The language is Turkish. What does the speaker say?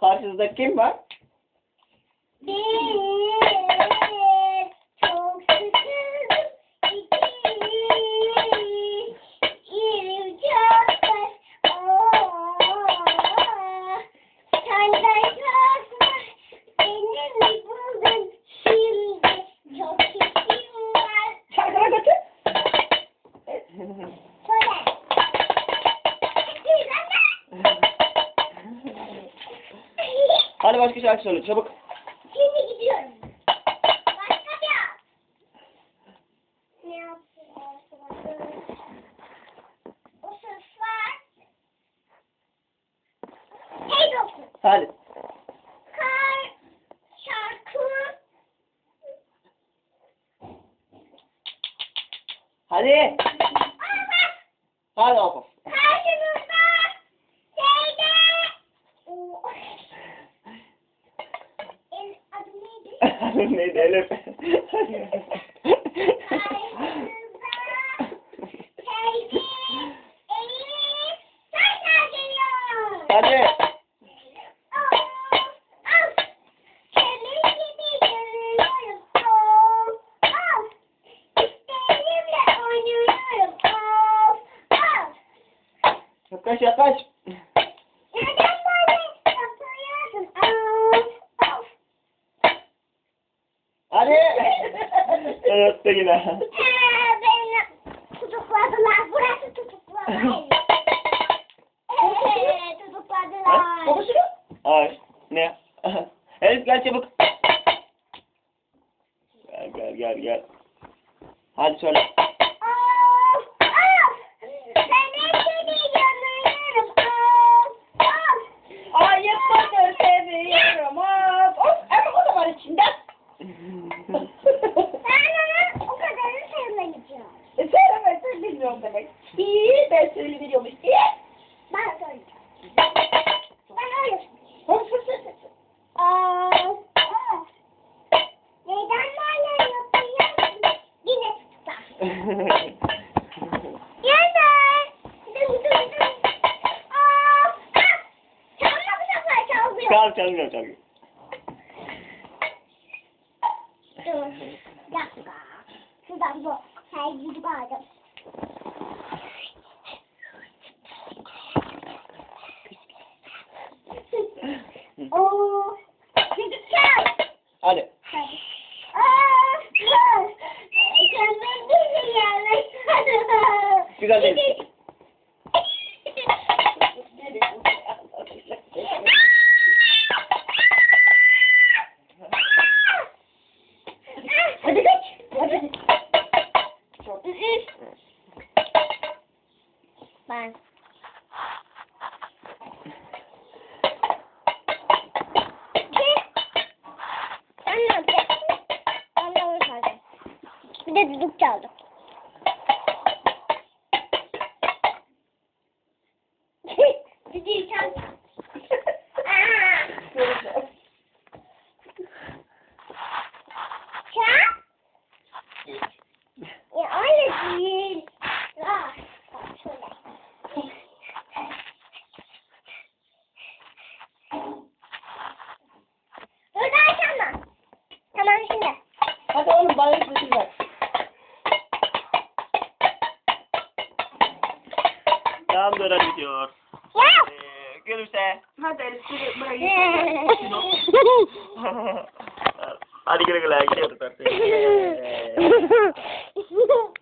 Karşınızda kim var? Bir, çok sıkıldım. İki, yerim çok var. Oh, senden var. Beni buldun şimdi. Çok işim var. Şarkına götür. Hadi başka şarkı söyle çabuk. Şimdi gidiyorum. Başka bir yap. Ne yapıyorsun? O ses var. Hey doktor. Hadi. Kar. Şarkı. Hadi. Hadi oku. karşınızda. Şeyde. O- El adı neydi? Neydi Elif? Hadi. Yaklaş yaklaş. Hadi. evet de yine. Tutukladılar. Burası tutukladılar. Tutukladılar. Babasını. Ay. Ne? Elif gel çabuk. Gel gel gel gel. Hadi söyle. Çal çalmıyor çalmıyor. Dur. Bir dakika. Şuradan bu. Her gidip aldım. Oo. Çal. Hadi. Aa, Sen beni yerleş. Güzel değil. Hadi geç. Hadi. Ne yapacaksın? Ben. Bir de düdük çaldım. Hadi oğlum bana götür ver. Tamam dönem gidiyor. Ee, gülümse. Hadi Elif. Hadi güle güle gidiyoruz artık.